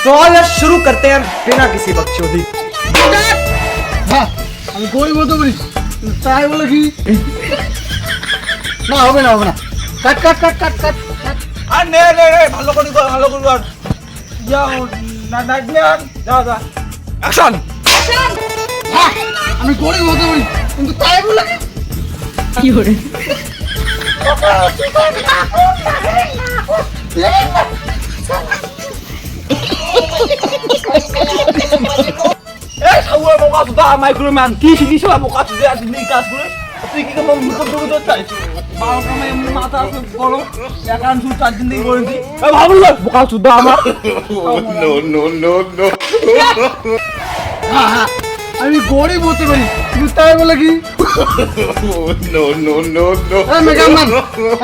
तो आज शुरू करते हैं बिना किसी बकचोदी হ্যাঁ আমি গরিব হতে পারি তাই বলে কি না হবে না হবে না কাট কাট কাট কাট কাট কাট আর নে নে নে ভালো করে কর ভালো করে কর যাও না নাচবে আর যা যা অ্যাকশন হ্যাঁ আমি গরিব হতে পারি কিন্তু তাই বলে কি এই সাউয়া বোকা সুদা মাইক্রোম্যান কি শিখিস বা বোকা সুদা আজ নি কাজ করে তুই কি কেমন মুখ করে তো চাই বারো কামে এমনি মাথা আছে বড় একান শুধু চার দিন দিয়ে করে দি ভাবল বোকা সুদা আমার হ্যাঁ হ্যাঁ আমি গরিব হতে পারি কিন্তু তাই বলে কি এই মেকআপ ম্যান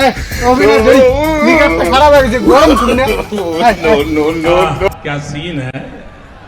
এই অভিনয় করি মেকআপটা খারাপ হয়ে গেছে গরম শুনে क्या सीन है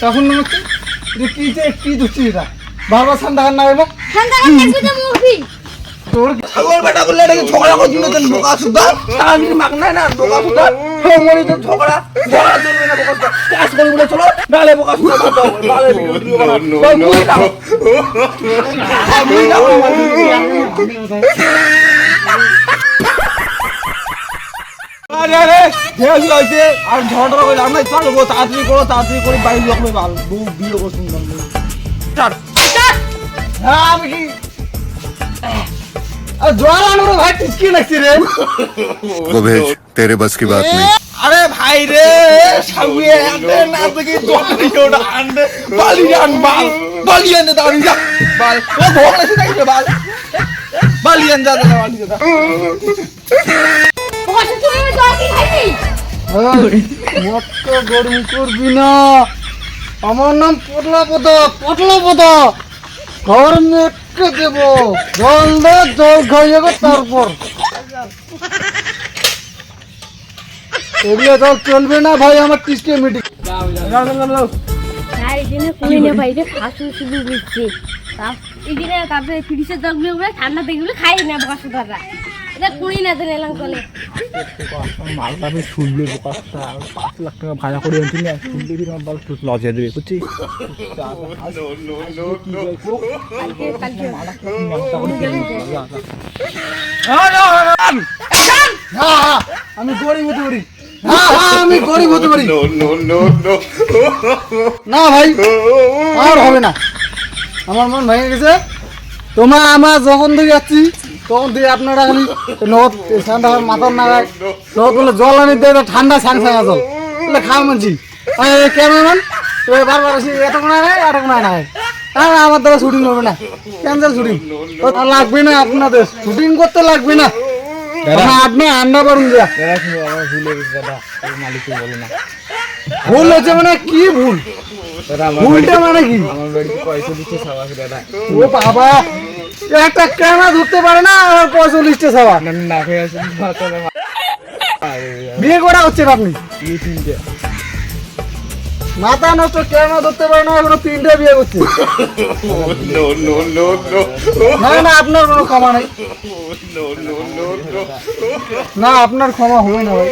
তখন নমস্তে কি যে কি এটা? না দেখবি তো মুভি তোর ছাগল বেটা করলে এটাকে ঝগড়া বোকা সুদা আমি মাগনাই না? বোকা সুদা হে মরি তো ঝগড়া? ঝগড়া চলবে না বোকা কাজ করে বলে চলো। নালে বোকা সুদা করতে হবে। ভিডিও বানা মুই দাও। মুই দাও। আরে আরে ঢেউ হইছে আর ঝগড়া করে আমরা চলবো তাড়াতাড়ি করো তাড়াতাড়ি করে বাড়ি লোক ভালো বউ বিয়ে করছি স্টার্ট হ্যাঁ আমি কি আর জল আনো রে ভাই টিচকি লাগছে রে वो भेज तेरे बस की बात नहीं আরে ভাই রে সামনে আনতে না দেখি জলি ওটা আনতে বালি আন বাল বালি আনতে দাঁড়ি যা বাল ও ঘর এসে থাকবে বাল বালি আন যা যা বালি খাইবি মটক গরম করবি না আমার নাম পটলা পদ পটলা পদ ঘর মেটকে দেব? জল দে জল খাই যাবে তারপর এগুলো জল চলবে না ভাই আমার টিসকে মিটিং আর এদিনে কুড়ি না ভাই রে ফাসু শুধু বুঝছে। এদিনে তারপরে ফ্রিজের জলগুলো গুলো ঠান্ডা দেখগুলো খাই না এটা কুড়ি এলাম আমি শুনলে পাঁচ লাখ টাকা ভাড়া করে আনছি না শুনলে কি আমার বাল লজে দেবে বুঝছিস? কালকে কালকে। আমি গরিব হতে পারি। হ্যাঁ হ্যাঁ আমি গরিব হতে পারি। না ভাই আর হবে না। আমার মন ভেঙে গেছে। তোমরা আমার যখন থেকে যাচ্ছি তখন থেকে আপনারা খালি নদ ঠান্ডা মাথার নাগায় নদ বলে জল আনি দেয় ঠান্ডা সাং সাঙ্গা জল বলে খাওয়া মানছি। ক্যামেরাম্যান তো বারবার আসি এত কোনায় নাই এত কোনায় নাই হ্যাঁ আমার দ্বারা শুটিং হবে না। ক্যান্সেল শুটিং লাগবে না আপনাদের। শুটিং করতে লাগবে না। না, আপনি আন্ডা পারুন যা ভুল হচ্ছে মানে কি ভুল? ভুলটা মানে কি? ও বাবা, একটা ক্যামেরা ধরতে পারে না, আর পঁয়তাল্লিশটা সাবা না বিয়ে করা হচ্ছে আপনি? মাথা নষ্ট ক্যামেরা ধরতে পারে না, এখনও তিনটে বিয়ে করছে। না না, আপনার কোনো ক্ষমা নেই। না, আপনার ক্ষমা হবে না ভাই।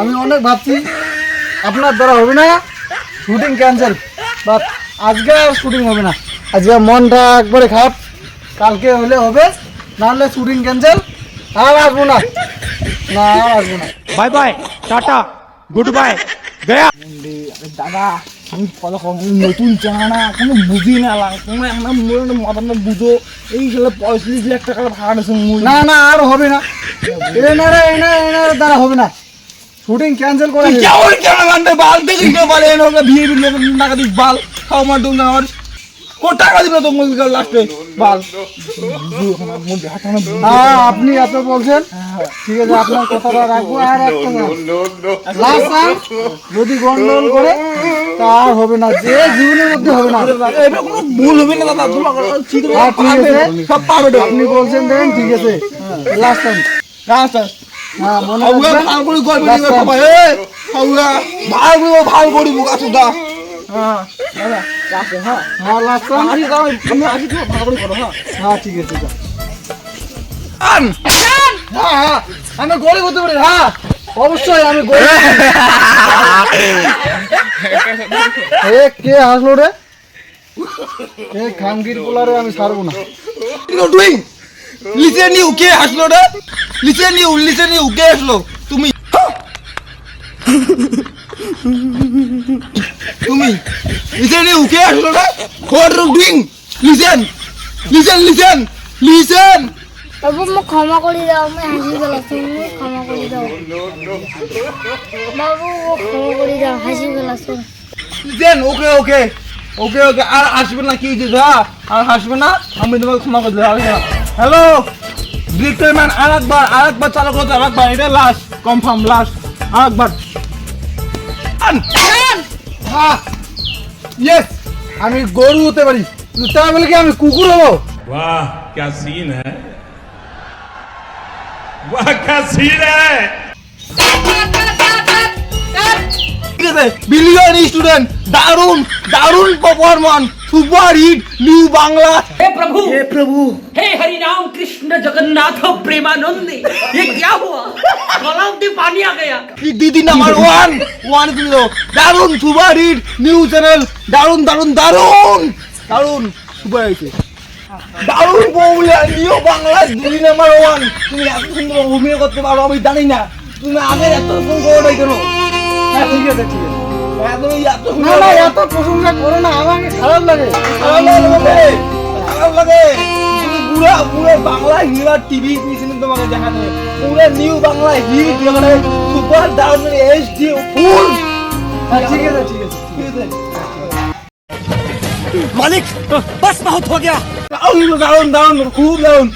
আমি অনেক ভাবছি আপনার দ্বারা হবে না। শুটিং ক্যান্সেল বা আজকে আর শুটিং হবে না। আজকে মনটা একবারে খারাপ। কালকে হলে হবে নাহলে শুটিং ক্যান্সেল আর আসব না। না আর আসব না। Bye bye tata good bye Gaya দাদা আমি কত নতুন চানা এখনও বুঝি না তুমি এখন মনে বুঝো। এই গেলে পঁয়ত্রিশ লাখ টাকার ভাড়া না না আর হবে না। এনারা এনা এনার দ্বারা হবে না। শুটিং ক্যান্সেল করে দিন। কেমন কেমন গানটা বাল দেখি কে বলে এনে বিয়ে বিয়ে টাকা দিস বাল। খাও মার দুম আমার কোন টাকা দিবে তো লাস্টে বাল? হ্যাঁ আপনি এত বলছেন? ঠিক আছে আপনার কথাটা রাখব। আর একটা না লাস্ট টাইম যদি গন্ডগোল করে তা আর হবে না যে জীবনের মধ্যে হবে না। এটা কোনো ভুল হবে না দাদা তোমার ঠিক হ্যাঁ, ঠিক আছে। সব পাবে আপনি বলছেন দেখেন ঠিক আছে। লাস্ট টাইম লাস্ট রাখবেন ভালো করে গল্প Last দিবে time. সবাই ভালো করে ভালো দাও আমি ভালো হ্যাঁ হ্যাঁ ঠিক আছে যা। হ্যাঁ হ্যাঁ আমি গরিব হতে পারি হ্যাঁ। অবশ্যই আমি গরিব কে হাসলো রে? এ খামগির পোলারে আমি ছাড়বো না। ইউ ডুইং লিসেন ইউ কে আসলো রে লিসেন ইউ লিসেন ইউ কে আসলো তুমি তুমি লিসেন ইউ কে আসলো রে? আর doing. Listen listen listen listen বাবু মোক ক্ষমা কৰি দাও মই হাঁহি পেলাইছো মোক ক্ষমা কৰি দাও। বাবু মোক ক্ষমা কৰি দাও হাঁহি পেলাইছো। লিসেন ওকে ওকে ওকে ওকে আর আসবে না কি হ্যাঁ আর আসবে না আমি তোমাকে ক্ষমা করে দিলাম হ্যালো ডিরেক্টর ম্যান আর একবার আর একবার চালু করতে আর একবার এটা লাস্ট কনফার্ম লাস্ট আর একবার আন হ্যাঁ ইয়েস আমি গরু হতে পারি কিন্তু তা বলে কি আমি কুকুর হবো वाह क्या सीन है वाह क्या सीन है ঠিক আছে বিলিয়ন স্টুডেন্ট দারুণ দারুণ performance super hit new Bangla हे प्रभु हे प्रभु हे हरि राम कृष्ण जगन्नाथ प्रेमानंदी ये क्या हुआ गलाव में पानी आ गया দিদি নাম্বার ওয়ান ওয়ান তুমি দাও দারুণ সুপার হিট নিউ চ্যানেল দারুণ দারুণ দারুণ দারুণ সুপার হয়েছে দারুণ বউলা নিউ বাংলা দিদি নাম্বার ওয়ান তুমি এত সুন্দর অভিনয় করতে পারো আমি জানি না তুমি আগে এত ফোন করো নাই কেন হ্যাঁ ঠিক আছে ঠিক আছে এত এত না না এত প্রশংসা করো না আমাকে খারাপ লাগে খারাপ লাগে তোমাকে খারাপ লাগে তুমি পুরো পুরো বাংলা হিরো টিভি মিশনে তোমাকে দেখাতে হবে পুরো নিউ বাংলা হিট যেখানে সুপার দারুণ এইচডি হ্যাঁ, ফুল ঠিক আছে ঠিক আছে মালিক হ্যাঁ। বাস বহুত হয়ে গেল দারুণ দারুণ খুব দারুণ।